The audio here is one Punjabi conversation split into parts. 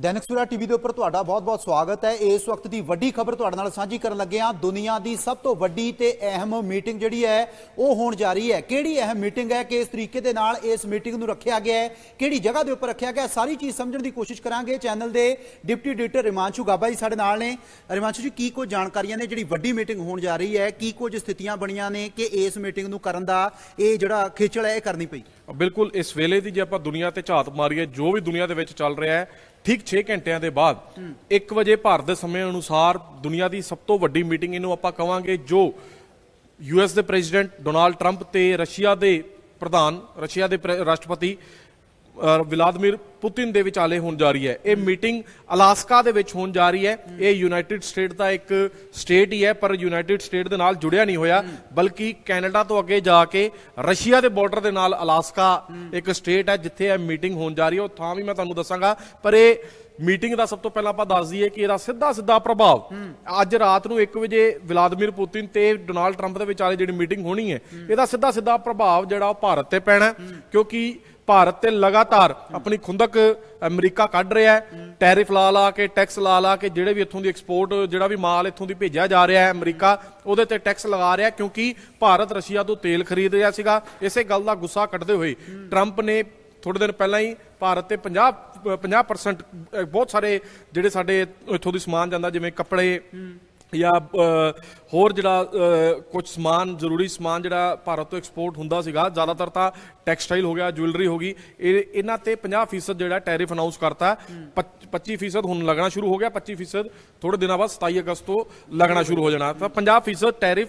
ਦੈਨਿਕ ਸੂਰਾ ਟੀਵੀ ਦੇ ਉੱਪਰ ਤੁਹਾਡਾ ਬਹੁਤ-ਬਹੁਤ ਸਵਾਗਤ ਹੈ। ਇਸ ਵਕਤ ਦੀ ਵੱਡੀ ਖਬਰ ਤੁਹਾਡੇ ਨਾਲ ਸਾਂਝੀ ਕਰਨ ਲੱਗੇ ਹਾਂ। ਦੁਨੀਆ ਦੀ ਸਭ ਤੋਂ ਵੱਡੀ ਤੇ ਅਹਿਮ ਮੀਟਿੰਗ ਜਿਹੜੀ ਹੈ, ਉਹ ਹੋਣ ਜਾ ਰਹੀ ਹੈ। ਕਿਹੜੀ ਅਹਿਮ ਮੀਟਿੰਗ ਹੈ ਕਿ ਇਸ ਤਰੀਕੇ ਦੇ ਨਾਲ ਇਸ ਮੀਟਿੰਗ ਨੂੰ ਰੱਖਿਆ ਗਿਆ ਹੈ, ਕਿਹੜੀ ਜਗ੍ਹਾ ਦੇ ਉੱਪਰ ਰੱਖਿਆ ਗਿਆ ਸਾਰੀ ਚੀਜ਼ ਸਮਝਣ ਦੀ ਕੋਸ਼ਿਸ਼ ਕਰਾਂਗੇ। ਚੈਨਲ ਦੇ ਡਿਪਟੀ ਐਡੀਟਰ ਰਿਮਾਂਸ਼ੂ ਗਾਬਾ ਜੀ ਸਾਡੇ ਨਾਲ ਨੇ। ਰਿਮਾਂਸ਼ੂ ਜੀ, ਕੀ ਕੁਝ ਜਾਣਕਾਰੀਆਂ ਨੇ? ਜਿਹੜੀ ਵੱਡੀ ਮੀਟਿੰਗ ਹੋਣ ਜਾ ਰਹੀ ਹੈ, ਕੀ ਕੁਝ ਸਥਿਤੀਆਂ ਬਣੀਆਂ ਨੇ ਕਿ ਇਸ ਮੀਟਿੰਗ ਨੂੰ ਕਰਨ ਦਾ ਇਹ ਜਿਹੜਾ ਖੇਚਲ ਹੈ, ਇਹ ਕਰਨੀ ਪਈ? ਬਿਲਕੁਲ, ਇਸ ਵੇਲੇ ਦੀ ਜੇ ਆਪਾਂ ਦੁਨੀਆ ਤੇ ਝਾਤ ਮਾਰੀਏ, ਜੋ ਵੀ ਦੁਨੀਆ ਦੇ ਵਿੱਚ ਚੱਲ ਰਿਹਾ ਹੈ ਠੀਕ 6 ਘੰਟਿਆਂ ਦੇ ਬਾਅਦ 1 ਵਜੇ ਭਾਰਤ ਦੇ ਸਮੇਂ ਅਨੁਸਾਰ ਦੁਨੀਆ ਦੀ ਸਭ ਤੋਂ ਵੱਡੀ ਮੀਟਿੰਗ ਇਹਨੂੰ ਆਪਾਂ ਕਵਾਂਗੇ ਜੋ ਯੂਐਸ ਦੇ ਪ੍ਰੈਜ਼ੀਡੈਂਟ ਡੋਨਾਲਡ ਟਰੰਪ ਤੇ ਰਸ਼ੀਆ ਦੇ ਪ੍ਰਧਾਨ, ਰਸ਼ੀਆ ਦੇ ਪ੍ਰ- ਰਾਸ਼ਟਰਪਤੀ ਵਲਾਦੀਮੀਰ ਪੁਤਿਨ ਦੇ ਵਿਚਾਲੇ ਹੋਣ ਜਾ ਰਹੀ ਹੈ। ਇਹ ਮੀਟਿੰਗ ਅਲਾਸਕਾ ਦੇ ਵਿੱਚ ਹੋਣ ਜਾ ਰਹੀ ਹੈ। ਇਹ ਯੂਨਾਈਟਿਡ ਸਟੇਟ ਦਾ ਇੱਕ ਸਟੇਟ ਹੀ ਹੈ, ਪਰ ਯੂਨਾਈਟਿਡ ਸਟੇਟ ਦੇ ਨਾਲ ਜੁੜਿਆ ਨਹੀਂ ਹੋਇਆ, ਬਲਕਿ ਕੈਨੇਡਾ ਤੋਂ ਅੱਗੇ ਜਾ ਕੇ ਰਸ਼ੀਆ ਦੇ ਬਾਰਡਰ ਦੇ ਨਾਲ ਅਲਾਸਕਾ ਇੱਕ ਸਟੇਟ ਹੈ, ਜਿੱਥੇ ਇਹ ਮੀਟਿੰਗ ਹੋਣ ਜਾ ਰਹੀ ਹੈ। ਉਹ ਥਾਂ ਵੀ ਮੈਂ ਤੁਹਾਨੂੰ ਦੱਸਾਂਗਾ, ਪਰ ਇਹ ਮੀਟਿੰਗ ਦਾ ਸਭ ਤੋਂ ਪਹਿਲਾਂ ਆਪਾਂ ਦੱਸ ਦਈਏ ਕਿ ਇਹਦਾ ਸਿੱਧਾ ਸਿੱਧਾ ਪ੍ਰਭਾਵ ਅੱਜ ਰਾਤ ਨੂੰ 1 ਵਜੇ ਵਲਾਦੀਮੀਰ ਪੁਤਿਨ ਤੇ ਡੋਨਾਲਡ ਟਰੰਪ ਦੇ ਵਿਚਾਲੇ ਜਿਹੜੀ ਮੀਟਿੰਗ ਹੋਣੀ ਹੈ, ਇਹਦਾ ਸਿੱਧਾ ਸਿੱਧਾ ਪ੍ਰਭਾਵ ਜਿਹੜਾ ਉਹ ਭਾਰਤ ਤੇ ਪੈਣਾ, ਕਿਉਂਕਿ ਭਾਰਤ ਤੇ ਲਗਾਤਾਰ ਆਪਣੀ ਖੁੰਦਕ ਅਮਰੀਕਾ ਕੱਢ ਰਿਹਾ ਹੈ। ਟੈਰਿਫ ਲਾ ਲਾ ਕੇ, ਟੈਕਸ ਲਾ ਲਾ ਕੇ ਜਿਹੜੇ ਵੀ ਇੱਥੋਂ ਦੀ ਐਕਸਪੋਰਟ ਜਿਹੜਾ ਵੀ ਮਾਲ ਇੱਥੋਂ ਦੀ ਭੇਜਿਆ ਜਾ ਰਿਹਾ ਹੈ ਅਮਰੀਕਾ, ਉਹਦੇ ਤੇ ਟੈਕਸ ਲਗਾ ਰਿਹਾ ਕਿਉਂਕਿ ਭਾਰਤ ਰਸ਼ੀਆ ਤੋਂ ਤੇਲ ਖਰੀਦ ਰਿਹਾ ਸੀਗਾ। ਇਸੇ ਗੱਲ ਦਾ ਗੁੱਸਾ ਕੱਢਦੇ ਹੋਏ ਟਰੰਪ ਨੇ ਥੋੜੇ ਦਿਨ ਪਹਿਲਾਂ ਹੀ ਭਾਰਤ ਤੇ 50 50% ਬਹੁਤ ਸਾਰੇ ਜਿਹੜੇ ਸਾਡੇ ਇੱਥੋਂ ਦੀ ਸਮਾਨ ਜਾਂਦਾ, ਜਿਵੇਂ ਕੱਪੜੇ ਜਾਂ ਹੋਰ ਜਿਹੜਾ ਕੁਝ ਸਮਾਨ ਜ਼ਰੂਰੀ ਸਮਾਨ ਜਿਹੜਾ ਭਾਰਤ ਤੋਂ ਐਕਸਪੋਰਟ ਹੁੰਦਾ ਸੀਗਾ ਜ਼ਿਆਦਾਤਰ ਤਾਂ ਟੈਕਸਟਾਈਲ ਹੋ ਗਿਆ ਜੁਐਲਰੀ ਹੋ ਗਈ ਇਹ ਇਹਨਾਂ ਤੇ 50% ਜਿਹੜਾ ਟੈਰਿਫ ਅਨਾਉਂਸ ਕਰਤਾ। 25% ਹੁਣ ਲੱਗਣਾ ਸ਼ੁਰੂ ਹੋ ਗਿਆ 25% ਥੋੜੇ ਦਿਨਾਂ ਬਾਅਦ 27 ਅਗਸਤ ਤੋਂ ਲੱਗਣਾ ਸ਼ੁਰੂ ਹੋ ਜਾਣਾ। ਤਾਂ 50% ਟੈਰਿਫ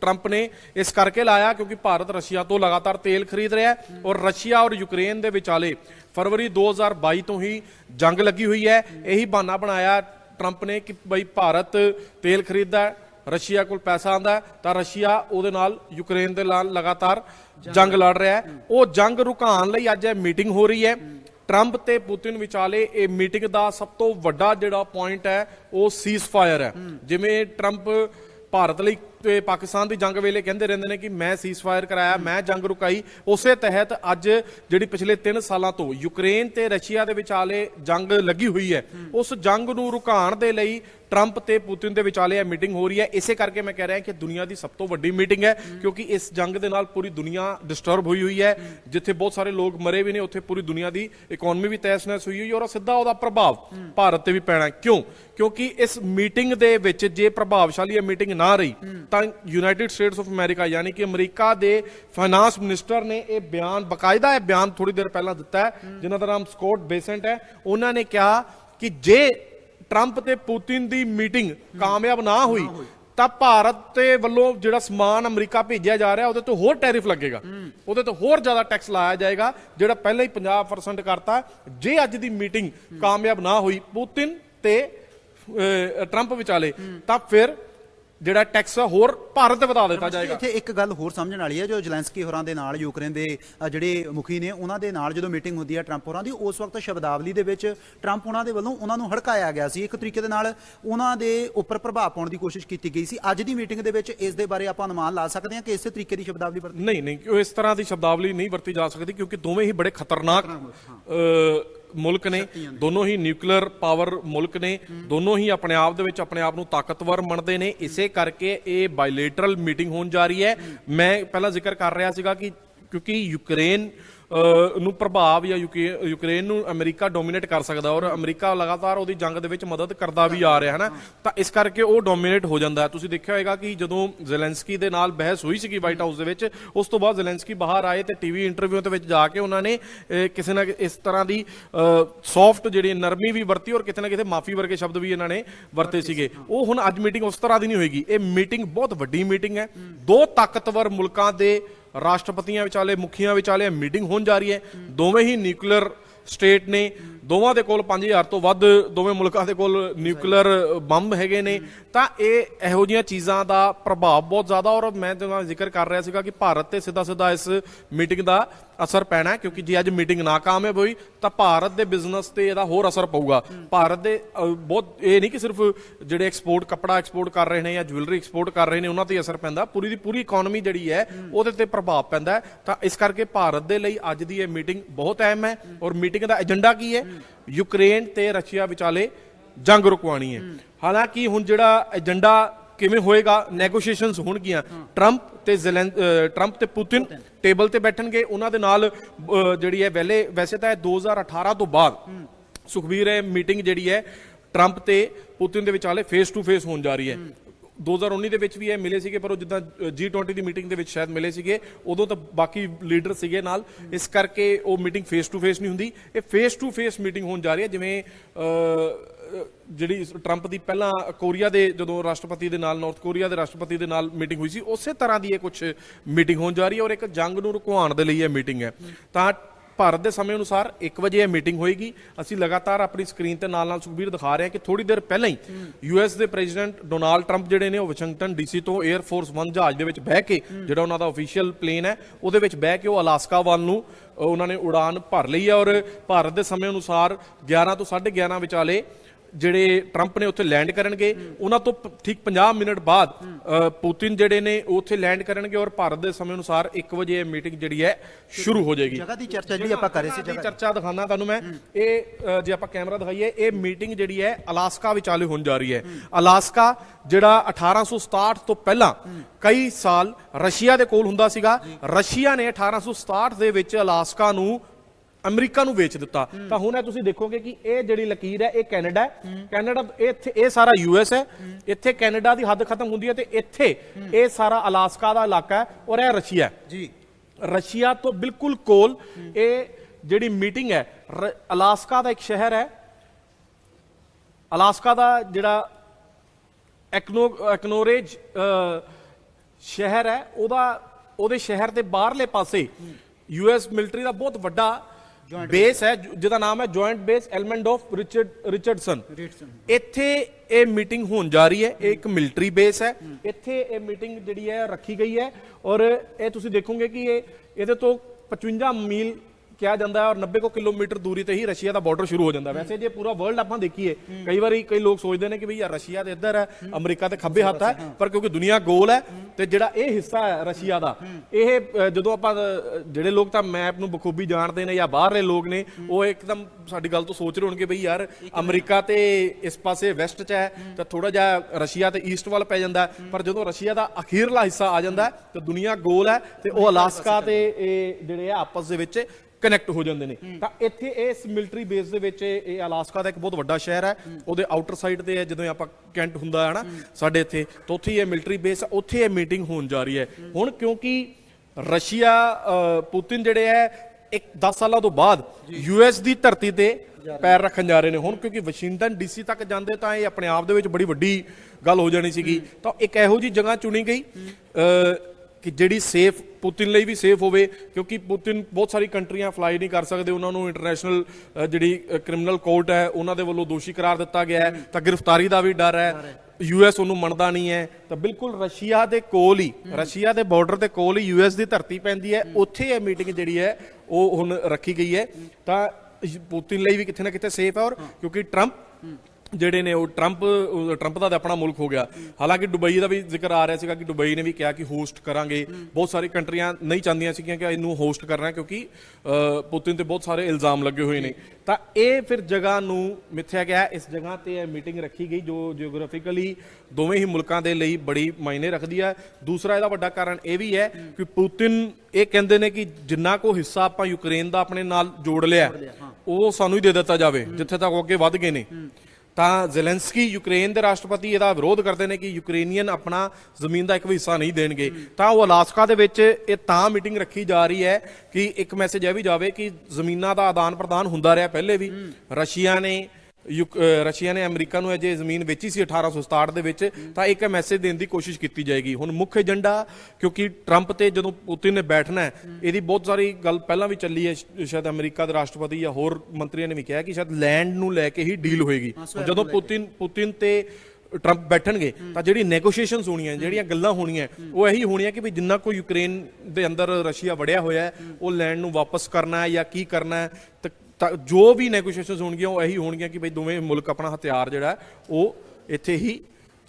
ਟਰੰਪ ਨੇ ਇਸ ਕਰਕੇ ਲਾਇਆ ਕਿਉਂਕਿ ਭਾਰਤ ਰਸ਼ੀਆ ਤੋਂ ਲਗਾਤਾਰ ਤੇਲ ਖਰੀਦ ਰਿਹਾ ਹੈ ਔਰ ਰਸ਼ੀਆ ਔਰ ਯੂਕਰੇਨ ਦੇ ਵਿਚਾਲੇ ਫਰਵਰੀ 2022 ਤੋਂ ਹੀ ਜੰਗ ਲੱਗੀ ਹੋਈ ਹੈ। ਇਹੀ ਬਹਾਨਾ ਬਣਾਇਆ ਟਰੰਪ ਨੇ ਕਿ ਬਈ ਭਾਰਤ ਤੇਲ ਖਰੀਦਦਾ ਰਸ਼ੀਆ ਕੋਲ ਪੈਸਾ ਆਂਦਾ ਤਾਂ ਰਸ਼ੀਆ ਉਹਦੇ ਨਾਲ ਯੂਕਰੇਨ ਦੇ ਨਾਲ ਲਗਾਤਾਰ ਜੰਗ ਲੜ ਰਿਹਾ ਹੈ। ਉਹ ਜੰਗ ਰੁਕਾਉਣ ਲਈ ਅੱਜ ਇਹ ਮੀਟਿੰਗ ਹੋ ਰਹੀ ਹੈ। ਟਰੰਪ ਤੇ ਪੁਤਿਨ ਵਿਚਾਲੇ ਇਹ ਮੀਟਿੰਗ ਦਾ ਸਭ ਤੋਂ ਵੱਡਾ ਜਿਹੜਾ ਪੁਆਇੰਟ ਹੈ, ਉਹ ਸੀਜ਼ ਫਾਇਰ ਹੈ। ਜਿਵੇਂ ਟਰੰਪ ਭਾਰਤ ਲਈ ਤੇ ਪਾਕਿਸਤਾਨ ਦੀ ਜੰਗ ਵੇਲੇ ਕਹਿੰਦੇ ਰਹਿੰਦੇ ਨੇ ਕਿ ਮੈਂ ਸੀਜ਼ਫਾਇਰ ਕਰਾਇਆ, ਮੈਂ ਜੰਗ ਰੁਕਾਈ। ਉਸੇ ਤਹਿਤ ਅੱਜ ਜਿਹੜੀ ਪਿਛਲੇ 3 ਸਾਲਾਂ ਤੋਂ ਯੂਕਰੇਨ ਤੇ ਰਸ਼ੀਆ ਦੇ ਵਿਚਾਲੇ ਜੰਗ ਲੱਗੀ ਹੋਈ ਹੈ। ਉਸ ਜੰਗ ਨੂੰ ਰੁਕਾਉਣ ਦੇ ਲਈ ਟਰੰਪ ਤੇ ਪੁਤਿਨ ਦੇ ਵਿਚਾਲੇ ਇਹ ਮੀਟਿੰਗ ਹੋ ਰਹੀ ਹੈ। ਇਸੇ ਕਰਕੇ ਮੈਂ ਕਹਿ ਰਿਹਾ ਕਿ ਦੁਨੀਆ ਦੀ ਸਭ ਤੋਂ ਵੱਡੀ ਮੀਟਿੰਗ ਹੈ, ਕਿਉਂਕਿ ਇਸ ਜੰਗ ਦੇ ਨਾਲ ਪੂਰੀ ਦੁਨੀਆ ਡਿਸਟਰਬ ਹੋਈ ਹੋਈ ਹੈ। ਜਿੱਥੇ ਬਹੁਤ ਸਾਰੇ ਲੋਕ ਮਰੇ ਵੀ ਨੇ, ਉੱਥੇ ਪੂਰੀ ਦੁਨੀਆ ਦੀ ਇਕਨੋਮੀ ਵੀ ਤੈਸ-ਨੈਸ ਹੋਈ ਹੋਈ ਔਰ ਸਿੱਧਾ ਉਹਦਾ ਪ੍ਰਭਾਵ ਭਾਰਤ ਤੇ ਵੀ ਪੈਣਾ ਕਿਉਂ? ਕਿਉਂਕਿ ਇਸ ਮੀਟਿੰਗ ਦੇ ਵਿੱਚ ਜੇ ਪ੍ਰਭਾਵਸ਼ਾਲੀ ਇਹ ਮੀਟਿੰਗ ਨਾ ਰਹੀ, ਤਾਂ ਯੂਨਾਈਟਿਡ ਸਟੇਟਸ ਆਫ ਅਮਰੀਕਾ ਯਾਨੀ ਕਿ ਅਮਰੀਕਾ ਦੇ ਫਾਈਨਾਂਸ ਮਿਨਿਸਟਰ ਨੇ ਇਹ ਬਿਆਨ, ਬਕਾਇਦਾ ਇਹ ਬਿਆਨ ਥੋੜੀ ਦੇਰ ਪਹਿਲਾਂ ਦਿੱਤਾ ਹੈ, ਜਿਨ੍ਹਾਂ ਦਾ ਨਾਮ ਸਕੋਟ ਬੇਸੈਂਟ ਹੈ। ਉਹਨਾਂ ਨੇ ਕਿਹਾ ਕਿ ਜੇ ਟਰੰਪ ਤੇ ਪੁਤਿਨ ਦੀ ਮੀਟਿੰਗ ਕਾਮਯਾਬ ਨਾ ਹੋਈ, ਤਾਂ ਭਾਰਤ ਤੇ ਵੱਲੋਂ ਜਿਹੜਾ ਸਮਾਨ ਅਮਰੀਕਾ ਭੇਜਿਆ ਜਾ ਰਿਹਾ, ਉਹਦੇ ਤੋਂ ਹੋਰ ਟੈਰਿਫ ਲੱਗੇਗਾ। ਉਹਦੇ ਤੋਂ ਹੋਰ ਜ਼ਿਆਦਾ ਟੈਕਸ ਲਾਇਆ ਜਾਏਗਾ, ਜਿਹੜਾ ਪਹਿਲਾਂ ਹੀ 50% ਕਰਤਾ। ਜੇ ਅੱਜ ਦੀ ਮੀਟਿੰਗ ਕਾਮਯਾਬ ਨਾ ਹੋਈ ਪੁਤਿਨ ਤੇ ਟਰੰਪ ਵਿਚਾਲੇ, ਤਾਂ ਫਿਰ ਜਿਹੜਾ ਟੈਕਸ ਆ ਹੋਰ ਭਾਰਤ ਤੇ ਵਧਾ ਦਿੱਤਾ ਜਾਏਗਾ। ਇੱਥੇ ਇੱਕ ਗੱਲ ਹੋਰ ਸਮਝਣ ਵਾਲੀ ਹੈ ਜੋ ਜ਼ੈਲੈਂਸਕੀ ਹੋਰਾਂ ਦੇ ਨਾਲ ਯੂਕਰੇਨ ਦੇ ਜਿਹੜੇ ਮੁਖੀ ਨੇ ਉਹਨਾਂ ਦੇ ਨਾਲ ਜਦੋਂ ਮੀਟਿੰਗ ਹੁੰਦੀ ਹੈ ਟਰੰਪ ਹੋਰਾਂ ਦੀ ਉਸ ਵਕਤ ਸ਼ਬਦਾਵਲੀ ਦੇ ਵਿੱਚ ਟਰੰਪ ਉਹਨਾਂ ਦੇ ਵੱਲੋਂ ਉਹਨਾਂ ਨੂੰ ਹੜਕਾਇਆ ਗਿਆ ਸੀ। ਇੱਕ ਤਰੀਕੇ ਦੇ ਨਾਲ ਉਹਨਾਂ ਦੇ ਉੱਪਰ ਪ੍ਰਭਾਵ ਪਾਉਣ ਦੀ ਕੋਸ਼ਿਸ਼ ਕੀਤੀ ਗਈ ਸੀ। ਅੱਜ ਦੀ ਮੀਟਿੰਗ ਦੇ ਵਿੱਚ ਇਸ ਦੇ ਬਾਰੇ ਆਪਾਂ ਅਨੁਮਾਨ ਲਾ ਸਕਦੇ ਹਾਂ ਕਿ ਇਸੇ ਤਰੀਕੇ ਦੀ ਸ਼ਬਦਾਵਲੀ ਵਰਤੀ ਨਹੀਂ ਨਹੀਂ ਉਹ ਇਸ ਤਰ੍ਹਾਂ ਦੀ ਸ਼ਬਦਾਵਲੀ ਨਹੀਂ ਵਰਤੀ ਜਾ ਸਕਦੀ ਕਿਉਂਕਿ ਦੋਵੇਂ ਹੀ ਬੜੇ ਖਤਰਨਾਕ ਮੁਲਕ ਨੇ ਦੋਨੋਂ ਹੀ ਨਿਊਕਲੀਅਰ ਪਾਵਰ ਮੁਲਕ ਨੇ ਦੋਨੋਂ ਹੀ ਆਪਣੇ ਆਪ ਦੇ ਵਿੱਚ ਆਪਣੇ ਆਪ ਨੂੰ ਤਾਕਤਵਰ ਮੰਨਦੇ ਨੇ। ਇਸੇ ਕਰਕੇ ਇਹ ਬਾਇਲੇਟਰਲ ਮੀਟਿੰਗ ਹੋਣ ਜਾ ਰਹੀ ਹੈ। ਮੈਂ ਪਹਿਲਾਂ ਜ਼ਿਕਰ ਕਰ ਰਿਹਾ ਸੀਗਾ ਕਿ ਕਿਉਂਕਿ ਯੂਕਰੇਨ ਨੂੰ ਪ੍ਰਭਾਵ ਜਾਂ ਯੂਕੇ- ਯੂਕਰੇਨ ਨੂੰ ਅਮਰੀਕਾ ਡੋਮੀਨੇਟ ਕਰ ਸਕਦਾ ਔਰ ਅਮਰੀਕਾ ਲਗਾਤਾਰ ਉਹਦੀ ਜੰਗ ਦੇ ਵਿੱਚ ਮਦਦ ਕਰਦਾ ਵੀ ਆ ਰਿਹਾ ਹੈ ਨਾ ਤਾਂ ਇਸ ਕਰਕੇ ਉਹ ਡੋਮੀਨੇਟ ਹੋ ਜਾਂਦਾ। ਤੁਸੀਂ ਦੇਖਿਆ ਹੋਵੇਗਾ ਕਿ ਜਦੋਂ ਜ਼ੈਲੈਂਸਕੀ ਦੇ ਨਾਲ ਬਹਿਸ ਹੋਈ ਸੀਗੀ ਵਾਈਟ ਹਾਊਸ ਦੇ ਵਿੱਚ ਉਸ ਤੋਂ ਬਾਅਦ ਜ਼ੈਲੈਂਸਕੀ ਬਾਹਰ ਆਏ ਤੇ ਟੀਵੀ ਇੰਟਰਵਿਊ ਦੇ ਵਿੱਚ ਜਾ ਕੇ ਉਹਨਾਂ ਨੇ ਕਿਸੇ ਨਾ ਇਸ ਤਰ੍ਹਾਂ ਦੀ ਸੌਫਟ ਜਿਹੜੀ ਨਰਮੀ ਵੀ ਵਰਤੀ ਔਰ ਕਿਤੇ ਨਾ ਕਿਤੇ ਮਾਫੀ ਵਰਗੇ ਸ਼ਬਦ ਵੀ ਇਹਨਾਂ ਨੇ ਵਰਤੇ ਸੀਗੇ। ਉਹ ਹੁਣ ਅੱਜ ਮੀਟਿੰਗ ਉਸ ਤਰ੍ਹਾਂ ਦੀ ਨਹੀਂ ਹੋਏਗੀ। ਇਹ ਮੀਟਿੰਗ ਬਹੁਤ ਵੱਡੀ ਮੀਟਿੰਗ ਹੈ। ਦੋ ਤਾਕਤਵਰ ਮੁਲਕਾਂ ਦੇ ਰਾਸ਼ਟਰਪਤੀਆਂ ਵਿਚਾਲੇ ਮੁਖੀਆਂ ਵਿਚਾਲੇ ਮੀਟਿੰਗ ਹੋਣ ਜਾ ਰਹੀ ਹੈ। ਦੋਵੇਂ ਹੀ ਨਿਊਕਲੀਅਰ ਸਟੇਟ ਨੇ। ਦੋਵਾਂ ਦੇ ਕੋਲ 5000 ਤੋਂ ਵੱਧ ਦੋਵੇਂ ਮੁਲਕਾਂ ਦੇ ਕੋਲ ਨਿਊਕਲੀਅਰ ਬੰਬ ਹੈਗੇ ਨੇ। ਤਾਂ ਇਹ ਇਹੋ ਜਿਹੀਆਂ ਚੀਜ਼ਾਂ ਦਾ ਪ੍ਰਭਾਵ ਬਹੁਤ ਜ਼ਿਆਦਾ ਔਰ ਮੈਂ ਤੇ ਜ਼ਿਕਰ ਕਰ ਰਿਹਾ ਸੀਗਾ ਕਿ ਭਾਰਤ ਤੇ ਸਿੱਧਾ ਸਿੱਧਾ ਇਸ ਮੀਟਿੰਗ ਦਾ ਅਸਰ ਪੈਣਾ ਕਿਉਂਕਿ ਜੇ ਅੱਜ ਮੀਟਿੰਗ ਨਾਕਾਮਯਾਬ ਹੋਈ, ਤਾਂ ਭਾਰਤ ਦੇ ਬਿਜ਼ਨਸ ਤੇ ਇਹਦਾ ਹੋਰ ਅਸਰ ਪਊਗਾ। ਭਾਰਤ ਦੇ ਬਹੁਤ, ਇਹ ਨਹੀਂ ਕਿ ਸਿਰਫ ਜਿਹੜੇ ਐਕਸਪੋਰਟ ਕੱਪੜਾ ਐਕਸਪੋਰਟ ਕਰ ਰਹੇ ਨੇ ਜਾਂ ਜੁਐਲਰੀ ਐਕਸਪੋਰਟ ਕਰ ਰਹੇ ਨੇ, ਉਹਨਾਂ ਤੇ ਅਸਰ ਪੈਂਦਾ। ਪੂਰੀ ਦੀ ਪੂਰੀ ਇਕਨੋਮੀ ਜਿਹੜੀ ਹੈ, ਉਹਦੇ ਤੇ ਪ੍ਰਭਾਵ ਪੈਂਦਾ ਤਾਂ ਇਸ ਕਰਕੇ ਭਾਰਤ ਦੇ ਲਈ ਅੱਜ ਦੀ ਇਹ ਮੀਟਿੰਗ ਬਹੁਤ ਅਹਿਮ ਹੈ ਔਰ ਮੀਟਿੰਗ ਦਾ ਏਜੰਡਾ ਕੀ ਹੈ? ਯੂਕਰੇਨ ਤੇ ਰਸ਼ੀਆ ਵਿਚਾਲੇ ਜੰਗ ਰੁਕਵਾਣੀ ਹੈ। ਹਾਲਾਂਕਿ ਹੁਣ ਜਿਹੜਾ ਏਜੰਡਾ ਕਿਵੇਂ ਹੋਏਗਾ ਨੈਗੋਸ਼ੀਏਸ਼ਨਸ ਹੋਣਗੀਆਂ। ਟਰੰਪ ਤੇ ਟਰੰਪ ਤੇ ਪੁਤਿਨ ਟੇਬਲ ਤੇ ਬੈਠਣਗੇ। ਉਹਨਾਂ ਦੇ ਨਾਲ ਜਿਹੜੀ ਹੈ ਵੈਲੇ ਵੈਸੇ ਤਾਂ ਇਹ 2018 ਤੋਂ ਬਾਅਦ ਸੁਖਬੀਰ ਇਹ ਮੀਟਿੰਗ ਜਿਹੜੀ ਹੈ ਟਰੰਪ ਤੇ ਪੁਤਿਨ ਦੇ ਵਿਚਾਲੇ ਫੇਸ ਟੂ ਫੇਸ ਹੋਣ ਜਾ ਰਹੀ ਹੈ। 2019 ਦੇ ਵਿੱਚ ਵੀ ਇਹ ਮਿਲੇ ਸੀਗੇ, ਪਰ ਉਹ ਜਿੱਦਾਂ G20 ਦੀ ਮੀਟਿੰਗ ਦੇ ਵਿੱਚ ਸ਼ਾਇਦ ਮਿਲੇ ਸੀਗੇ। ਉਦੋਂ ਤਾਂ ਬਾਕੀ ਲੀਡਰ ਸੀਗੇ ਨਾਲ। ਇਸ ਕਰਕੇ ਉਹ ਮੀਟਿੰਗ ਫੇਸ ਟੂ ਫੇਸ ਨਹੀਂ ਹੁੰਦੀ। ਇਹ ਫੇਸ ਟੂ ਫੇਸ ਮੀਟਿੰਗ ਹੋਣ ਜਾ ਰਹੀ ਹੈ, ਜਿਵੇਂ ਜਿਹੜੀ ਟਰੰਪ ਦੀ ਪਹਿਲਾਂ ਕੋਰੀਆ ਦੇ, ਜਦੋਂ ਰਾਸ਼ਟਰਪਤੀ ਦੇ ਨਾਲ ਨਾਰਥ ਕੋਰੀਆ ਦੇ ਰਾਸ਼ਟਰਪਤੀ ਦੇ ਨਾਲ ਮੀਟਿੰਗ ਹੋਈ ਸੀ, ਉਸੇ ਤਰ੍ਹਾਂ ਦੀ ਇਹ ਕੁਝ ਮੀਟਿੰਗ ਹੋਣ ਜਾ ਰਹੀ ਹੈ ਔਰ ਇੱਕ ਜੰਗ ਨੂੰ ਰੁਕਵਾਉਣ ਦੇ ਲਈ ਇਹ ਮੀਟਿੰਗ ਹੈ। ਤਾਂ ਭਾਰਤ ਦੇ ਸਮੇਂ ਅਨੁਸਾਰ 1 ਵਜੇ ਇਹ ਮੀਟਿੰਗ ਹੋਏਗੀ। ਅਸੀਂ ਲਗਾਤਾਰ ਆਪਣੀ ਸਕਰੀਨ ਤੇ ਨਾਲ ਨਾਲ ਸੁਖਬੀਰ ਦਿਖਾ ਰਹੇ ਹਾਂ ਕਿ ਥੋੜੀ ਦੇਰ ਪਹਿਲਾਂ ਹੀ ਯੂਐਸ ਦੇ ਪ੍ਰੈਜ਼ੀਡੈਂਟ ਡੋਨਾਲਡ ਟਰੰਪ ਜਿਹੜੇ ਨੇ ਉਹ ਵਾਸ਼ਿੰਗਟਨ ਡੀਸੀ ਤੋਂ 에ਅਰ ਫੋਰਸ 1 ਜਹਾਜ਼ ਦੇ ਵਿੱਚ ਬਹਿ ਕੇ ਜਿਹੜਾ ਉਹਨਾਂ ਦਾ ਅਫੀਸ਼ੀਅਲ ਪਲੇਨ ਹੈ, ਉਹਦੇ ਵਿੱਚ ਬਹਿ ਕੇ ਉਹ ਅਲਾਸਕਾ ਵੱਲ ਨੂੰ ਉਹਨਾਂ ਨੇ ਉਡਾਨ ਭਰ ਲਈ ਹੈ। ਔਰ ਭਾਰਤ ਦੇ ਸਮੇਂ ਅਨੁਸਾਰ 11 ਤੋਂ 11:30 ਵਿਚਾਲੇ ਜਿਹੜੇ ਟਰੰਪ ਨੇ ਉੱਥੇ ਲੈਂਡ ਕਰਨਗੇ ਉਹਨਾਂ ਤੋਂ ਠੀਕ 50 ਮਿੰਟ ਬਾਅਦ ਪੁਤਿਨ ਜਿਹੜੇ ਨੇ ਉੱਥੇ ਲੈਂਡ ਕਰਨਗੇ ਔਰ ਭਾਰਤ ਦੇ ਸਮੇਂ ਅਨੁਸਾਰ 1 ਵਜੇ ਇਹ ਮੀਟਿੰਗ ਜਿਹੜੀ ਹੈ ਸ਼ੁਰੂ ਹੋ ਜਾਏਗੀ। ਜਗ੍ਹਾ ਦੀ ਚਰਚਾ ਜਿਹੜੀ ਆਪਾਂ ਕਰ ਰਹੇ ਸੀ ਦੀ ਜਗ੍ਹਾ ਚਰਚਾ ਦਿਖਾਣਾ ਤੁਹਾਨੂੰ ਮੈਂ। ਇਹ ਜੇ ਆਪਾਂ ਕੈਮਰਾ ਦਿਖਾਈਏ ਇਹ ਮੀਟਿੰਗ ਜਿਹੜੀ ਹੈ ਅਲਾਸਕਾ ਵਿਚਾਲੇ ਹੋਣ ਜਾ ਰਹੀ ਹੈ। ਅਲਾਸਕਾ ਜਿਹੜਾ 1867 ਤੋਂ ਪਹਿਲਾਂ ਕਈ ਸਾਲ ਰਸ਼ੀਆ ਦੇ ਕੋਲ ਹੁੰਦਾ ਸੀਗਾ। ਰਸ਼ੀਆ ਨੇ 1867 ਦੇ ਵਿੱਚ ਅਲਾਸਕਾ ਨੂੰ ਅਮਰੀਕਾ ਨੂੰ ਵੇਚ ਦਿੱਤਾ। ਤਾਂ ਹੁਣ ਇਹ ਤੁਸੀਂ ਦੇਖੋਗੇ ਕਿ ਇਹ ਜਿਹੜੀ ਲਕੀਰ ਹੈ ਇਹ ਕੈਨੇਡਾ ਹੈ। ਕੈਨੇਡਾ ਇਹ ਇੱਥੇ ਇਹ ਸਾਰਾ ਯੂਐਸ ਹੈ। ਇੱਥੇ ਕੈਨੇਡਾ ਦੀ ਹੱਦ ਖਤਮ ਹੁੰਦੀ ਹੈ ਤੇ ਇੱਥੇ ਇਹ ਸਾਰਾ ਅਲਾਸਕਾ ਦਾ ਇਲਾਕਾ ਹੈ ਔਰ ਇਹ ਰਸ਼ੀਆ ਹੈ। ਜੀ। ਰਸ਼ੀਆ ਤੋਂ ਬਿਲਕੁਲ ਕੋਲ ਇਹ ਜਿਹੜੀ ਮੀਟਿੰਗ ਹੈ ਅਲਾਸਕਾ ਦਾ ਇੱਕ ਸ਼ਹਿਰ ਹੈ। ਅਲਾਸਕਾ ਦਾ ਜਿਹੜਾ ਐਕਨੋ ਐਕਨੋਰੇਜ ਸ਼ਹਿਰ ਹੈ ਉਹਦਾ ਉਹਦੇ ਸ਼ਹਿਰ ਦੇ ਬਾਹਰਲੇ ਪਾਸੇ ਯੂਐਸ ਮਿਲਟਰੀ ਦਾ ਬਹੁਤ ਵੱਡਾ ਬੇਸ ਹੈ ਜ- ਜਿਹਦਾ ਨਾਮ ਹੈ joint base Elmendorf of Richard Richardson ਇੱਥੇ ਇਹ ਮੀਟਿੰਗ ਹੋਣ ਜਾ ਰਹੀ ਹੈ ਇਹ ਇੱਕ ਮਿਲਟਰੀ ਬੇਸ ਹੈ। ਇੱਥੇ ਇਹ ਮੀਟਿੰਗ ਜਿਹੜੀ ਹੈ ਰੱਖੀ ਗਈ ਹੈ। ਔਰ ਇਹ ਤੁਸੀਂ ਦੇਖੋਗੇ ਕਿ ਇਹ ਇਹਦੇ ਤੋਂ 55 ਮੀਲ ਕਿਹਾ ਜਾਂਦਾ ਹੈ ਔਰ 90 ਕੋ ਕਿਲੋਮੀਟਰ ਦੂਰੀ ਤੇ ਹੀ ਰਸ਼ੀਆ ਦਾ ਬਾਰਡਰ ਸ਼ੁਰੂ ਹੋ ਜਾਂਦਾ। ਵੈਸੇ ਜੇ ਪੂਰਾ ਵਰਲਡ ਆਪਾਂ ਦੇਖੀਏ ਕਈ ਵਾਰੀ ਕਈ ਲੋਕ ਸੋਚਦੇ ਨੇ ਕਿ ਵੀ ਯਾਰ ਰਸ਼ੀਆ ਦੇ ਇੱਧਰ ਹੈ ਅਮਰੀਕਾ ਤੇ ਖੱਬੇ ਹੱਥ ਹੈ ਪਰ ਕਿਉਂਕਿ ਦੁਨੀਆ ਗੋਲ ਹੈ ਤੇ ਜਿਹੜਾ ਇਹ ਹਿੱਸਾ ਹੈ ਰਸ਼ੀਆ ਦਾ ਇਹ ਜਦੋਂ ਆਪਾਂ ਜਿਹੜੇ ਲੋਕ ਤਾਂ ਮੈਪ ਨੂੰ ਬਖੂਬੀ ਜਾਣਦੇ ਨੇ ਜਾਂ ਬਾਹਰਲੇ ਲੋਕ ਨੇ ਉਹ ਇੱਕਦਮ ਸਾਡੀ ਗੱਲ ਤੋਂ ਸੋਚ ਰਹੇ ਹੋਣਗੇ ਬਈ ਯਾਰ ਅਮਰੀਕਾ ਤੇ ਇਸ ਪਾਸੇ ਵੈਸਟ 'ਚ ਹੈ ਤਾਂ ਥੋੜਾ ਜਿਹਾ ਰਸ਼ੀਆ ਤੇ ਈਸਟ ਵੱਲ ਪੈ ਜਾਂਦਾ। ਪਰ ਜਦੋਂ ਰਸ਼ੀਆ ਦਾ ਅਖੀਰਲਾ ਹਿੱਸਾ ਆ ਜਾਂਦਾ ਤਾਂ ਦੁਨੀਆ ਗੋਲ ਹੈ ਤੇ ਉਹ ਅਲਾਸਕਾ ਤੇ। ਇਹ ਜਿਹੜੇ ਆ ਆਪਸ ਦੇ ਵਿੱਚ ਕਨੈਕਟ ਹੋ ਜਾਂਦੇ ਨੇ। ਤਾਂ ਇੱਥੇ ਇਸ ਮਿਲਟਰੀ ਬੇਸ ਦੇ ਵਿੱਚ ਇਹ ਅਲਾਸਕਾ ਦਾ ਇੱਕ ਬਹੁਤ ਵੱਡਾ ਸ਼ਹਿਰ ਹੈ। ਉਹਦੇ ਆਊਟਰ ਸਾਈਡ ਤੇ ਹੈ ਜਦੋਂ ਆਪਾਂ ਕੈਂਟ ਹੁੰਦਾ ਹੈ ਨਾ ਸਾਡੇ ਇੱਥੇ। ਤਾਂ ਉੱਥੇ ਹੀ ਇਹ ਮਿਲਟਰੀ ਬੇਸ ਉੱਥੇ ਇਹ ਮੀਟਿੰਗ ਹੋਣ ਜਾ ਰਹੀ ਹੈ। ਹੁਣ ਕਿਉਂਕਿ ਰਸ਼ੀਆ ਪੁਤਿਨ ਜਿਹੜੇ ਹੈ ਇੱਕ 10 ਸਾਲਾਂ ਤੋਂ ਬਾਅਦ ਯੂਐਸ ਦੀ ਧਰਤੀ ਤੇ ਪੈਰ ਰੱਖਣ ਜਾ ਰਹੇ ਨੇ। ਹੁਣ ਕਿਉਂਕਿ ਵਾਸ਼ਿੰਗਟਨ ਡੀਸੀ ਤੱਕ ਜਾਂਦੇ ਤਾਂ ਇਹ ਆਪਣੇ ਆਪ ਦੇ ਵਿੱਚ ਬੜੀ ਵੱਡੀ ਗੱਲ ਹੋ ਜਾਣੀ ਸੀਗੀ। ਤਾਂ ਇੱਕ ਇਹੋ ਜੀ ਜਗ੍ਹਾ ਚੁਣੀ ਗਈ। ਕਿ ਜਿਹੜੀ ਸੇਫ ਪੁਤਿਨ ਲਈ ਵੀ ਸੇਫ ਹੋਵੇ ਕਿਉਂਕਿ ਪੁਤਿਨ ਬਹੁਤ ਸਾਰੀ ਕੰਟਰੀਆਂ ਫਲਾਈ ਨਹੀਂ ਕਰ ਸਕਦੇ ਉਹਨਾਂ ਨੂੰ ਇੰਟਰਨੈਸ਼ਨਲ ਜਿਹੜੀ ਕ੍ਰਿਮੀਨਲ ਕੋਰਟ ਹੈ ਉਹਨਾਂ ਦੇ ਵੱਲੋਂ ਦੋਸ਼ੀ ਕਰਾਰ ਦਿੱਤਾ ਗਿਆ ਹੈ। ਤਾਂ ਗ੍ਰਿਫਤਾਰੀ ਦਾ ਵੀ ਡਰ ਹੈ ਯੂਐਸ ਉਹਨੂੰ ਮੰਨਦਾ ਨਹੀਂ ਹੈ। ਤਾਂ ਬਿਲਕੁਲ ਰਸ਼ੀਆ ਦੇ ਕੋਲ ਹੀ ਰਸ਼ੀਆ ਦੇ ਬਾਰਡਰ ਦੇ ਕੋਲ ਹੀ ਯੂਐਸ ਦੀ ਧਰਤੀ ਪੈਂਦੀ ਹੈ। ਉੱਥੇ ਇਹ ਮੀਟਿੰਗ ਜਿਹੜੀ ਹੈ ਉਹ ਹੁਣ ਰੱਖੀ ਗਈ ਹੈ। ਤਾਂ ਪੁਤਿਨ ਲਈ ਵੀ ਕਿਤੇ ਨਾ ਕਿਤੇ ਸੇਫ ਹੈ ਔਰ ਕਿਉਂਕਿ ਟਰੰਪ ਜਿਹੜੇ ਨੇ ਉਹ ਟਰੰਪ ਟਰੰਪ ਦਾ ਆਪਣਾ ਮੁਲਕ ਹੋ ਗਿਆ। ਹਾਲਾਂਕਿ ਦੁਬਈ ਦਾ ਵੀ ਜ਼ਿਕਰ ਆ ਰਿਹਾ ਸੀਗਾ ਕਿ ਦੁਬਈ ਨੇ ਵੀ ਕਿਹਾ ਕਿ ਹੋਸਟ ਕਰਾਂਗੇ। ਬਹੁਤ ਸਾਰੀ ਕੰਟਰੀਆਂ ਨਹੀਂ ਚਾਹੁੰਦੀਆਂ ਸੀਗੀਆਂ ਕਿ ਇਹਨੂੰ ਹੋਸਟ ਕਰਨਾ ਕਿਉਂਕਿ ਪੁਤਿਨ ਤੇ ਬਹੁਤ ਸਾਰੇ ਇਲਜ਼ਾਮ ਲੱਗੇ ਹੋਏ ਨੇ। ਤਾਂ ਇਹ ਫਿਰ ਜਗ੍ਹਾ ਨੂੰ ਮਿੱਥਿਆ ਗਿਆ। ਇਸ ਜਗ੍ਹਾ ਤੇ ਇਹ ਮੀਟਿੰਗ ਰੱਖੀ ਗਈ ਜੋ ਜਿਓਗ੍ਰਾਫਿਕਲੀ ਦੋਵੇਂ ਹੀ ਮੁਲਕਾਂ ਦੇ ਲਈ ਬੜੀ ਮਾਇਨੇ ਰੱਖਦੀ ਹੈ। ਦੂਸਰਾ ਇਹਦਾ ਵੱਡਾ ਕਾਰਨ ਇਹ ਵੀ ਹੈ ਕਿ ਪੁਤਿਨ ਇਹ ਕਹਿੰਦੇ ਨੇ ਕਿ ਜਿੰਨਾ ਕੋ ਹਿੱਸਾ ਆਪਾਂ ਯੂਕਰੇਨ ਦਾ ਆਪਣੇ ਨਾਲ ਜੋੜ ਲਿਆ ਉਹ ਸਾਨੂੰ ਹੀ ਦੇ ਦਿੱਤਾ ਜਾਵੇ ਜਿੱਥੇ ਤੱਕ ਉਹ ਅੱਗੇ ਵੱਧ ਗਏ ਨੇ। ਤਾਂ ਜ਼ੈਲੈਂਸਕੀ ਯੂਕਰੇਨ ਦੇ ਰਾਸ਼ਟਰਪਤੀ ਇਹਦਾ ਵਿਰੋਧ ਕਰਦੇ ਨੇ ਕਿ ਯੂਕਰੇਨੀਅਨ ਆਪਣਾ ਜ਼ਮੀਨ ਦਾ ਇੱਕ ਵੀ ਹਿੱਸਾ ਨਹੀਂ ਦੇਣਗੇ। ਤਾਂ ਉਹ ਅਲਾਸਕਾ ਦੇ ਵਿੱਚ ਇਹ ਤਾਂ ਮੀਟਿੰਗ ਰੱਖੀ ਜਾ ਰਹੀ ਹੈ ਕਿ ਇੱਕ ਮੈਸੇਜ ਇਹ ਵੀ ਜਾਵੇ ਕਿ ਜ਼ਮੀਨਾਂ ਦਾ ਆਦਾਨ ਪ੍ਰਦਾਨ ਹੁੰਦਾ ਰਿਹਾ ਪਹਿਲੇ ਵੀ। ਰਸ਼ੀਆ ਨੇ ਯੂਕ- ਅਹ ਰਸ਼ੀਆ ਨੇ ਅਮਰੀਕਾ ਨੂੰ ਅਜੇ ਜ਼ਮੀਨ ਵੇਚੀ ਸੀ 1867 ਦੇ ਵਿੱਚ ਤਾਂ ਇੱਕ ਮੈਸੇਜ ਦੇਣ ਦੀ ਕੋਸ਼ਿਸ਼ ਕੀਤੀ ਜਾਏਗੀ। ਹੁਣ ਮੁੱਖ ਏਜੰਡਾ ਕਿਉਂਕਿ ਟਰੰਪ ਤੇ ਜਦੋਂ ਪੁਤਿਨ ਨੇ ਬੈਠਣਾ ਹੈ ਇਹਦੀ ਬਹੁਤ ਸਾਰੀ ਗੱਲ ਪਹਿਲਾਂ ਵੀ ਚੱਲੀ ਹੈ ਸ਼- ਸ਼ਾਇਦ ਅਮਰੀਕਾ ਦੇ ਰਾਸ਼ਟਰਪਤੀ ਜਾਂ ਹੋਰ ਮੰਤਰੀਆਂ ਨੇ ਵੀ ਕਿਹਾ ਕਿ ਸ਼ਾਇਦ ਲੈਂਡ ਨੂੰ ਲੈ ਕੇ ਹੀ ਡੀਲ ਹੋਏਗੀ। ਜਦੋਂ ਪੁਤਿਨ ਪੁਤਿਨ ਤੇ ਟਰੰਪ ਬੈਠਣਗੇ ਤਾਂ ਜਿਹੜੀ ਨੈਗੋਸ਼ੀਏਸ਼ਨਸ ਹੋਣੀਆਂ ਜਿਹੜੀਆਂ ਗੱਲਾਂ ਹੋਣੀਆਂ ਉਹ ਇਹੀ ਹੋਣੀਆਂ ਕਿ ਵੀ ਜਿੰਨਾ ਕੋਈ ਯੂਕਰੇਨ ਦੇ ਅੰਦਰ ਰਸ਼ੀਆ ਵੜਿਆ ਹੋਇਆ ਹੈ ਉਹ ਲੈਂਡ ਨੂੰ ਵਾਪਸ ਕਰਨਾ ਹੈ ਜਾਂ ਕੀ ਕਰਨਾ ਹੈ ਤਾਂ ਤਾਂ ਜੋ ਵੀ ਨੈਗੋਸ਼ੀਏਸ਼ਨਸ ਹੋਣਗੀਆਂ, ਉਹ ਇਹੀ ਹੋਣਗੀਆਂ ਕਿ ਬਈ ਦੋਵੇਂ ਮੁਲਕ ਆਪਣਾ ਹਥਿਆਰ ਜਿਹੜਾ ਉਹ ਇੱਥੇ ਹੀ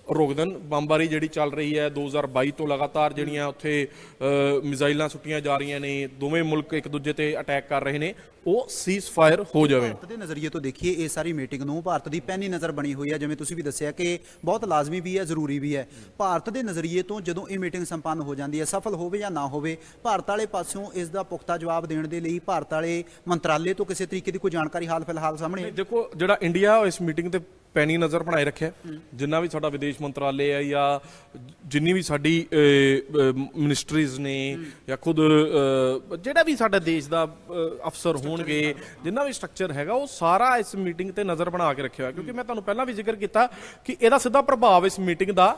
ਰੋਕ ਦੇਣ ਬੰਬਾਰੀ ਜਿਹੜੀ ਚੱਲ ਰਹੀ ਹੈ 2022 ਤੋਂ ਲਗਾਤਾਰ ਜਿਹੜੀਆਂ ਉੱਥੇ ਮਿਜ਼ਾਈਲਾਂ ਸੁੱਟੀਆਂ ਜਾ ਰਹੀਆਂ ਨੇ ਦੋਵੇਂ ਮੁਲਕ ਇੱਕ ਦੂਜੇ ਤੇ ਅਟੈਕ ਕਰ ਰਹੇ ਨੇ ਉਹ ਸੀਜ਼ ਫਾਇਰ ਹੋ ਜਾਵੇ। ਭਾਰਤ ਦੇ ਨਜ਼ਰੀਏ ਤੋਂ ਦੇਖੀਏ ਇਹ ਸਾਰੀ ਮੀਟਿੰਗ ਨੂੰ ਭਾਰਤ ਦੀ ਪਹਿਨੀ ਨਜ਼ਰ ਬਣੀ ਹੋਈ ਹੈ ਜਿਵੇਂ ਤੁਸੀਂ ਵੀ ਦੱਸਿਆ ਕਿ ਬਹੁਤ ਲਾਜ਼ਮੀ ਵੀ ਹੈ ਜ਼ਰੂਰੀ ਵੀ ਹੈ। ਭਾਰਤ ਦੇ ਨਜ਼ਰੀਏ ਤੋਂ ਜਦੋਂ ਇਹ ਮੀਟਿੰਗ ਸੰਪੰਨ ਹੋ ਜਾਂਦੀ ਹੈ ਸਫਲ ਹੋਵੇ ਜਾਂ ਨਾ ਹੋਵੇ ਭਾਰਤ ਵਾਲੇ ਪਾਸਿਓਂ ਇਸ ਦਾ ਪੁਖਤਾ ਜਵਾਬ ਦੇਣ ਦੇ ਲਈ ਭਾਰਤ ਵਾਲੇ ਮੰਤਰਾਲੇ ਤੋਂ ਕਿਸੇ ਤਰੀਕੇ ਦੀ ਕੋਈ ਜਾਣਕਾਰੀ ਹਾਲ ਫਿਲਹਾਲ ਸਾਹਮਣੇ ਦੇਖੋ ਜਿਹੜਾ ਇੰਡੀਆ ਇਸ ਮੀਟਿੰਗ ਤੇ ਪੈਣੀ ਨਜ਼ਰ ਬਣਾਏ ਰੱਖਿਆ। ਜਿੰਨਾ ਵੀ ਸਾਡਾ ਵਿਦੇਸ਼ ਮੰਤਰਾਲੇ ਹੈ ਜਾਂ ਜਿੰਨੀ ਵੀ ਸਾਡੀ ਮਿਨਿਸਟਰੀਜ਼ ਨੇ ਜਾਂ ਖੁਦ ਜਿਹੜਾ ਵੀ ਸਾਡਾ ਦੇਸ਼ ਦਾ ਅਫਸਰ ਹੋਣਗੇ ਜਿੰਨਾ ਵੀ ਸਟਰਕਚਰ ਹੈਗਾ ਉਹ ਸਾਰਾ ਇਸ ਮੀਟਿੰਗ ਤੇ ਨਜ਼ਰ ਬਣਾ ਕੇ ਰੱਖਿਆ ਹੋਇਆ। ਕਿਉਂਕਿ ਮੈਂ ਤੁਹਾਨੂੰ ਪਹਿਲਾਂ ਵੀ ਜ਼ਿਕਰ ਕੀਤਾ ਕਿ ਇਹਦਾ ਸਿੱਧਾ ਪ੍ਰਭਾਵ ਇਸ ਮੀਟਿੰਗ ਦਾ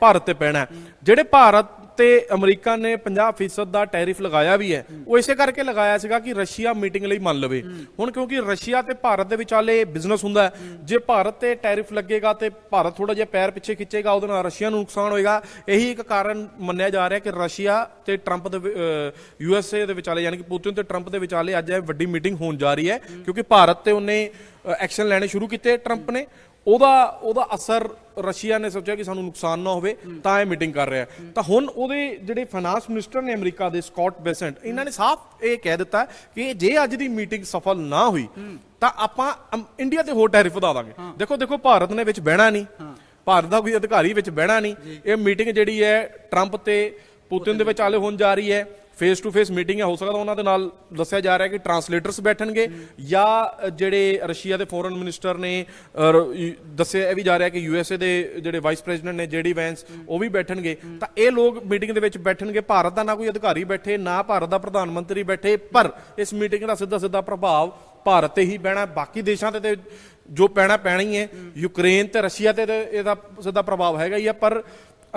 ਭਾਰਤ ਤੇ ਪੈਣਾ ਹੈ। ਜਿਹੜੇ ਭਾਰਤ ਤੇ ਅਮਰੀਕਾ ਨੇ 50% ਦਾ ਟੈਰਿਫ ਲਗਾਇਆ ਵੀ ਹੈ ਉਹ ਇਸੇ ਕਰਕੇ ਲਗਾਇਆ ਸੀਗਾ ਕਿ ਰਸ਼ੀਆ ਮੀਟਿੰਗ ਲਈ ਮੰਨ ਲਵੇ। ਹੁਣ ਕਿਉਂਕਿ ਰਸ਼ੀਆ ਤੇ ਭਾਰਤ ਦੇ ਵਿਚਾਲੇ ਬਿਜ਼ਨਸ ਹੁੰਦਾ ਹੈ, ਜੇ ਭਾਰਤ ਤੇ ਟੈਰਿਫ ਲੱਗੇਗਾ ਤੇ ਭਾਰਤ ਥੋੜਾ ਜਿਹਾ ਪੈਰ ਪਿੱਛੇ ਖਿੱਚੇਗਾ ਉਹਦੇ ਨਾਲ ਰਸ਼ੀਆ ਨੂੰ ਨੁਕਸਾਨ ਹੋਏਗਾ। ਇਹੀ ਇੱਕ ਕਾਰਨ ਮੰਨਿਆ ਜਾ ਰਿਹਾ ਕਿ ਰਸ਼ੀਆ ਤੇ ਟਰੰਪ ਦੇ ਯੂ ਐਸ ਏ ਦੇ ਵਿਚਾਲੇ ਯਾਨੀ ਕਿ ਪੁਤਿਨ ਤੇ ਟਰੰਪ ਦੇ ਵਿਚਾਲੇ ਅੱਜ ਇਹ ਵੱਡੀ ਮੀਟਿੰਗ ਹੋਣ ਜਾ ਰਹੀ ਹੈ ਕਿਉਂਕਿ ਭਾਰਤ ਤੇ ਉਹਨੇ ਐਕਸ਼ਨ ਲੈਣੇ ਸ਼ੁਰੂ ਕੀਤੇ ਟਰੰਪ ਨੇ। ਉਹਦਾ ਉਹਦਾ ਅਸਰ ਰਸ਼ੀਆ ਨੇ ਸੋਚਿਆ ਕਿ ਸਾਨੂੰ ਨੁਕਸਾਨ ਨਾ ਹੋਵੇ ਤਾਂ ਇਹ ਮੀਟਿੰਗ ਕਰ ਰਿਹਾ। ਤਾਂ ਹੁਣ ਉਹਦੇ ਜਿਹੜੇ ਫਾਈਨਾਂਸ ਮਿਨਿਸਟਰ ਨੇ ਅਮਰੀਕਾ ਦੇ ਸਕਾਟ ਬੈਸੈਂਟ ਇਹਨਾਂ ਨੇ ਸਾਫ਼ ਇਹ ਕਹਿ ਦਿੱਤਾ ਕਿ ਜੇ ਅੱਜ ਦੀ ਮੀਟਿੰਗ ਸਫਲ ਨਾ ਹੋਈ ਤਾਂ ਆਪਾਂ ਇੰਡੀਆ ਤੇ ਹੋਰ ਟੈਰਿਫ ਵਧਾ ਦਾਂਗੇ। ਦੇਖੋ ਦੇਖੋ ਭਾਰਤ ਨੇ ਵਿੱਚ ਬਹਿਣਾ ਨਹੀਂ। ਭਾਰਤ ਦਾ ਕੋਈ ਅਧਿਕਾਰੀ ਵਿੱਚ ਬਹਿਣਾ ਨਹੀਂ। ਇਹ ਮੀਟਿੰਗ ਜਿਹੜੀ ਹੈ ਟਰੰਪ ਤੇ ਪੁਤਿਨ ਦੇ ਵਿੱਚ ਵਿਚਾਲੇ ਹੋਣ ਜਾ ਰਹੀ ਹੈ। ਫੇਸ ਟੂ ਫੇਸ ਮੀਟਿੰਗ ਹੈ, ਹੋ ਸਕਦਾ ਉਹਨਾਂ ਦੇ ਨਾਲ ਦੱਸਿਆ ਜਾ ਰਿਹਾ ਕਿ ਟਰਾਂਸਲੇਟਰਸ ਬੈਠਣਗੇ ਜਾਂ ਜਿਹੜੇ ਰਸ਼ੀਆ ਦੇ ਫੋਰਨ ਮਿਨਿਸਟਰ ਨੇ ਦੱਸਿਆ ਇਹ ਵੀ ਜਾ ਰਿਹਾ ਕਿ ਯੂਐਸਏ ਦੇ ਜਿਹੜੇ ਵਾਈਸ ਪ੍ਰੈਜ਼ੀਡੈਂਟ ਨੇ ਜੇਡੀ ਵੈਂਸ ਉਹ ਵੀ ਬੈਠਣਗੇ। ਤਾਂ ਇਹ ਲੋਕ ਮੀਟਿੰਗ ਦੇ ਵਿੱਚ ਬੈਠਣਗੇ। ਭਾਰਤ ਦਾ ਨਾ ਕੋਈ ਅਧਿਕਾਰੀ ਬੈਠੇ, ਨਾ ਭਾਰਤ ਦਾ ਪ੍ਰਧਾਨ ਮੰਤਰੀ ਬੈਠੇ, ਪਰ ਇਸ ਮੀਟਿੰਗ ਦਾ ਸਿੱਧਾ ਸਿੱਧਾ ਪ੍ਰਭਾਵ ਭਾਰਤ ਤੇ ਹੀ ਪੈਣਾ ਬਾਕੀ ਦੇਸ਼ਾਂ ਤੇ ਤੇ ਜੋ ਪੈਣਾ ਪੈਣਾ ਹੀ ਹੈ। ਯੂਕਰੇਨ ਤੇ ਰਸ਼ੀਆ ਤੇ ਤੇ ਇਹਦਾ ਸਿੱਧਾ ਪ੍ਰਭਾਵ ਹੈਗਾ ਹੀ ਆ ਪਰ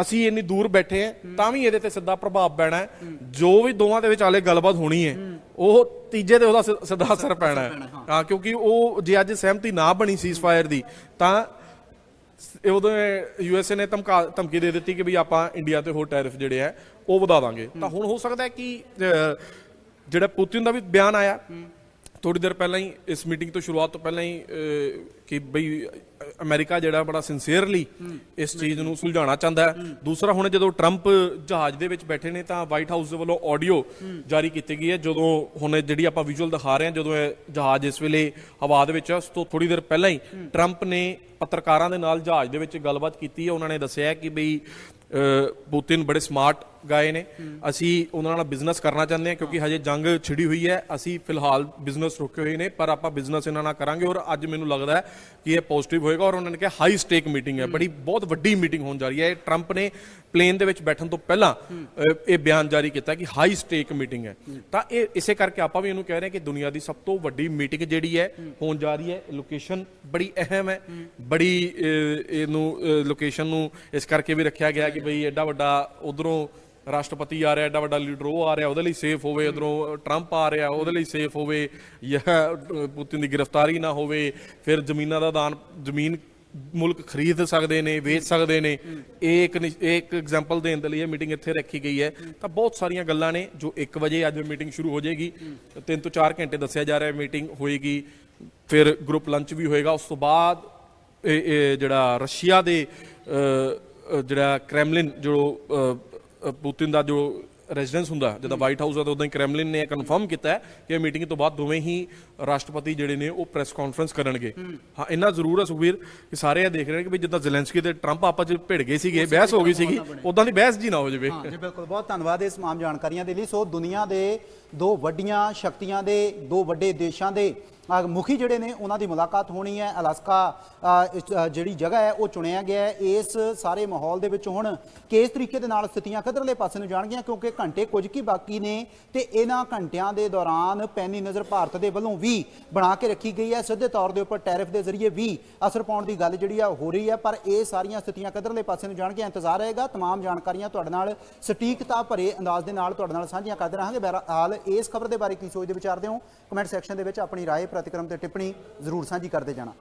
ਅਸੀਂ ਇੰਨੀ ਦੂਰ ਬੈਠੇ ਹਾਂ ਤਾਂ ਵੀ ਇਹਦੇ ਤੇ ਸਿੱਧਾ ਪ੍ਰਭਾਵ ਪੈਣਾ ਹੈ। ਜੋ ਵੀ ਦੋਵਾਂ ਦੇ ਵਿਚਾਲੇ ਗੱਲਬਾਤ ਹੋਣੀ ਹੈ ਉਹ ਤੀਜੇ ਤੇ ਉਹਦਾ ਸਿ- ਸਿੱਧਾ ਅਸਰ ਪੈਣਾ ਹੈ। ਹਾਂ। ਕਿਉਂਕਿ ਉਹ ਜੇ ਅੱਜ ਸਹਿਮਤੀ ਨਾ ਬਣੀ ਸੀਜ਼ਫਾਇਰ ਦੀ ਤਾਂ ਉਦੋਂ ਯੂਐਸਏ ਨੇ ਧਮਕਾ ਧਮਕੀ ਦੇ ਦਿੱਤੀ ਕਿ ਵੀ ਆਪਾਂ ਇੰਡੀਆ ਤੇ ਹੋਰ ਟੈਰਿਫ ਜਿਹੜੇ ਆ ਉਹ ਵਧਾ ਦਾਂਗੇ। ਤਾਂ ਹੁਣ ਹੋ ਸਕਦਾ ਹੈ ਕਿ ਜਿਹੜਾ ਪੁਤਿਨ ਦਾ ਵੀ ਬਿਆਨ ਆਇਆ ਥੋੜੀ ਦੇਰ ਪਹਿਲਾਂ ਹੀ ਇਸ ਮੀਟਿੰਗ ਤੋਂ ਸ਼ੁਰੂਆਤ ਤੋਂ ਪਹਿਲਾਂ ਹੀ ਕਿ ਬਈ ਅ, ਅਮਰੀਕਾ ਜਿਹੜਾ ਬੜਾ ਸਿੰਸੀਅਰਲੀ ਇਸ ਚੀਜ਼ ਨੂੰ ਸੁਲਝਾਉਣਾ ਚਾਹੁੰਦਾ ਹੈ। ਦੂਸਰਾ ਹੁਣ ਜਦੋਂ ਟਰੰਪ ਜਹਾਜ਼ ਦੇ ਵਿੱਚ ਬੈਠੇ ਨੇ ਤਾਂ ਵਾਈਟ ਹਾਊਸ ਦੇ ਵੱਲੋਂ ਆਡੀਓ ਜਾਰੀ ਕੀਤੀ ਗਈ ਹੈ ਜਦੋਂ ਹੁਣ ਜਿਹੜੀ ਆਪਾਂ ਵਿਜ਼ੂਅਲ ਦਿਖਾ ਰਹੇ ਹਾਂ ਜਦੋਂ ਇਹ ਜਹਾਜ਼ ਇਸ ਵੇਲੇ ਹਵਾ ਦੇ ਵਿੱਚ ਹੈ ਉਸ ਤੋਂ ਥੋੜੀ ਦੇਰ ਪਹਿਲਾਂ ਹੀ ਟਰੰਪ ਨੇ ਪੱਤਰਕਾਰਾਂ ਦੇ ਨਾਲ ਜਹਾਜ਼ ਦੇ ਵਿੱਚ ਗੱਲਬਾਤ ਕੀਤੀ ਹੈ। ਉਹਨਾਂ ਨੇ ਦੱਸਿਆ ਕਿ ਬਈ ਅ, ਪੁਤਿਨ ਬੜੇ ਸਮਾਰਟ ਗਾਏ ਨੇ। ਅਸੀਂ ਉਹਨਾਂ ਨਾਲ ਬਿਜ਼ਨਸ ਕਰਨਾ ਚਾਹੁੰਦੇ ਹਾਂ ਕਿਉਂਕਿ ਹਜੇ ਜੰਗ ਛਿੜੀ ਹੋਈ ਹੈ। ਅਸੀਂ ਫਿਲਹਾਲ ਬਿਜ਼ਨਸ ਰੁਕੇ ਹੋਏ ਨੇ, ਪਰ ਆਪਾਂ ਬਿਜ਼ਨਸ ਇਹਨਾਂ ਨਾਲ ਕਰਾਂਗੇ ਔਰ ਅੱਜ ਮੈਨੂੰ ਲੱਗਦਾ ਹੈ ਕਿ ਇਹ ਪੋਜ਼ਿਟਿਵ ਹੋਏਗਾ ਔਰ ਉਹਨਾਂ ਨੇ ਕਿਹਾ ਹਾਈ ਸਟੇਕ ਮੀਟਿੰਗ ਹੈ। ਬੜੀ, ਬਹੁਤ ਵੱਡੀ ਮੀਟਿੰਗ ਹੋਣ ਜਾ ਰਹੀ ਹੈ। ਇਹ ਟਰੰਪ ਨੇ ਪਲੇਨ ਦੇ ਵਿੱਚ ਬੈਠਣ ਤੋਂ ਪਹਿਲਾਂ ਇਹ ਬਿਆਨ ਜਾਰੀ ਕੀਤਾ ਕਿ ਹਾਈ ਸਟੇਕ ਮੀਟਿੰਗ ਹੈ। ਤਾਂ ਇਹ ਇਸੇ ਕਰਕੇ ਆਪਾਂ ਵੀ ਇਹਨੂੰ ਕਹਿ ਰਹੇ ਹਾਂ ਕਿ ਦੁਨੀਆ ਦੀ ਸਭ ਤੋਂ ਵੱਡੀ ਮੀਟਿੰਗ ਜਿਹੜੀ ਹੈ, ਹੋਣ ਜਾ ਰਹੀ ਹੈ। ਲੋਕੇਸ਼ਨ ਬੜੀ ਅਹਿਮ ਹੈ। ਬੜੀ ਇਹਨੂੰ ਲੋਕੇਸ਼ਨ ਨੂੰ ਇਸ ਕਰਕੇ ਵੀ ਰੱਖਿਆ ਗਿਆ ਕਿ ਬਈ ਐਡਾ ਵੱਡਾ ਉਧਰੋਂ ਰਾਸ਼ਟਰਪਤੀ ਆ ਰਿਹਾ, ਐਡਾ ਵੱਡਾ ਲੀਡਰ ਉਹ ਆ ਰਿਹਾ, ਉਹਦੇ ਲਈ ਸੇਫ ਹੋਵੇ, ਉਧਰੋਂ ਟਰੰਪ ਆ ਰਿਹਾ, ਉਹਦੇ ਲਈ ਸੇਫ ਹੋਵੇ, ਜਾਂ ਪੁਤਿਨ ਦੀ ਗ੍ਰਿਫਤਾਰੀ ਨਾ ਹੋਵੇ, ਫਿਰ ਜ਼ਮੀਨਾਂ ਦਾ ਦਾਨ, ਜ਼ਮੀਨ ਮੁਲਕ ਖਰੀਦ ਸਕਦੇ ਨੇ, ਵੇਚ ਸਕਦੇ ਨੇ। ਇਹ ਇੱਕ ਨਿਸ਼- ਇਹ ਇੱਕ ਐਗਜ਼ਾਮਪਲ ਦੇਣ ਦੇ ਲਈ ਇਹ ਮੀਟਿੰਗ ਇੱਥੇ ਰੱਖੀ ਗਈ ਹੈ। ਤਾਂ ਬਹੁਤ ਸਾਰੀਆਂ ਗੱਲਾਂ ਨੇ ਜੋ 1 ਵਜੇ ਅੱਜ ਮੀਟਿੰਗ ਸ਼ੁਰੂ ਹੋ ਜਾਏਗੀ। 3 ਤੋਂ 4 ਘੰਟੇ ਦੱਸਿਆ ਜਾ ਰਿਹਾ ਹੈ ਮੀਟਿੰਗ ਹੋਏਗੀ। ਫਿਰ ਗਰੁੱਪ ਲੰਚ ਵੀ ਹੋਏਗਾ। ਉਸ ਤੋਂ ਬਾਅਦ ਇਹ ਜਿਹੜਾ ਰਸ਼ੀਆ ਦੇ ਜਿਹੜਾ ਕ੍ਰੈਮਲਿਨ ਜੋ ਪੁਤਿਨ ਦਾ ਜੋ ਰੈਜ਼ੀਡੈਂਸ ਹੁੰਦਾ, ਜਦੋਂ ਵਾਈਟ ਹਾਊਸ ਆ, ਤਾਂ ਉਦੋਂ ਹੀ ਕ੍ਰੈਮਲਿਨ ਨੇ ਕਨਫਰਮ ਕੀਤਾ ਕਿ ਮੀਟਿੰਗ ਤੋਂ ਬਾਅਦ ਦੋਵੇਂ ਹੀ ਰਾਸ਼ਟਰਪਤੀ ਜਿਹੜੇ ਨੇ ਉਹ ਪ੍ਰੈਸ ਕਾਨਫਰੰਸ ਕਰਨਗੇ। ਹਾਂ, ਇੰਨਾ ਜ਼ਰੂਰ ਹੈ ਸੁਖਵੀਰ ਕਿ ਸਾਰੇ ਇਹ ਦੇਖ ਰਹੇ ਨੇ ਕਿ ਵੀ ਜਿੱਦਾਂ ਜ਼ੈਲੈਂਸਕੀ ਤੇ ਟਰੰਪ ਆਪਸ ਵਿੱਚ ਭਿੜ ਗਏ ਸੀਗੇ, ਬਹਿਸ ਹੋ ਗਈ ਸੀਗੀ ਉਦਾਂ ਦੀ ਬਹਿਸ ਜੀ ਨਾ ਹੋ ਜਾਵੇ। ਹਾਂ, ਜੀ, ਬਿਲਕੁਲ। ਬਹੁਤ ਧੰਨਵਾਦ ਇਸ ਮਾਮ ਜਾਣਕਾਰੀਆਂ ਦੇ ਲਈ। ਸੋ ਦੁਨੀਆ ਦੇ ਦੋ ਵੱਡੀਆਂ ਸ਼ਕਤੀਆਂ ਦੇ, ਦੋ ਵੱਡੇ ਦੇਸ਼ਾਂ ਦੇ ਮੁਖੀ ਜਿਹੜੇ ਨੇ ਉਹਨਾਂ ਦੀ ਮੁਲਾਕਾਤ ਹੋਣੀ ਹੈ ਅਲਾਸਕਾ ਅ, ਇਸ, ਅ, ਜਿਹੜੀ ਜਗ੍ਹਾ ਹੈ ਉਹ ਚੁਣਿਆ ਗਿਆ ਹੈ ਇਸ ਸਾਰੇ ਮਾਹੌਲ ਦੇ ਵਿੱਚ ਹੁਣ ਕਿਸ ਤਰੀਕੇ ਦੇ ਨਾਲ ਸਥਿਤੀਆਂ ਖਤਰਲੇ ਪਾਸੇ ਨੂੰ ਜਾਣਗੀਆਂ ਕਿਉਂਕਿ ਘੰਟੇ ਕੁਝ ਕੀ ਬਾਕੀ ਨੇ ਤੇ ਇਹਨਾਂ ਘੰਟਿਆਂ ਦੇ ਦੌਰਾਨ ਪੈਨੀ ਨਜ਼ਰ ਭਾਰਤ ਦੇ ਵੱਲੋਂ ਵੀ ਬਣਾ ਕੇ ਰੱਖੀ ਗਈ ਹੈ ਸਿੱਧੇ ਤੌਰ ਦੇ ਉੱਪਰ ਟੈਰਿਫ ਦੇ ਜ਼ਰੀਏ ਵੀ ਅਸਰ ਪਾਉਣ ਦੀ ਗੱਲ ਜਿਹੜੀ ਆ ਹੋ ਰਹੀ ਹੈ ਪਰ ਇਹ ਸਾਰੀਆਂ ਸਥਿਤੀਆਂ ਕਦਰਲੇ ਪਾਸੇ ਨੂੰ ਜਾਣ ਕੇ ਇੰਤਜ਼ਾਰ ਰਹੇਗਾ तमाम ਜਾਣਕਾਰੀਆਂ ਤੁਹਾਡੇ ਨਾਲ ਸਟੀਕਤਾ ਭਰੇ ਅੰਦਾਜ਼ ਦੇ ਨਾਲ ਤੁਹਾਡੇ ਨਾਲ ਸਾਂਝੀਆਂ ਕਰਦੇ ਰਹਾਂਗੇ ਬਹਰਹਾਲ ਇਸ ਖਬਰ ਦੇ ਬਾਰੇ ਕੀ ਸੋਚਦੇ ਵਿਚਾਰਦੇ ਹੋ ਕਮੈਂਟ ਸੈਕਸ਼ਨ ਦੇ ਵਿੱਚ ਆਪਣੀ رائے ਪ੍ਰਤੀਕਰਮ ਤੇ ਟਿੱਪਣੀ ਜ਼ਰੂਰ ਸਾਂਝੀ ਕਰਦੇ ਜਾਣਾ।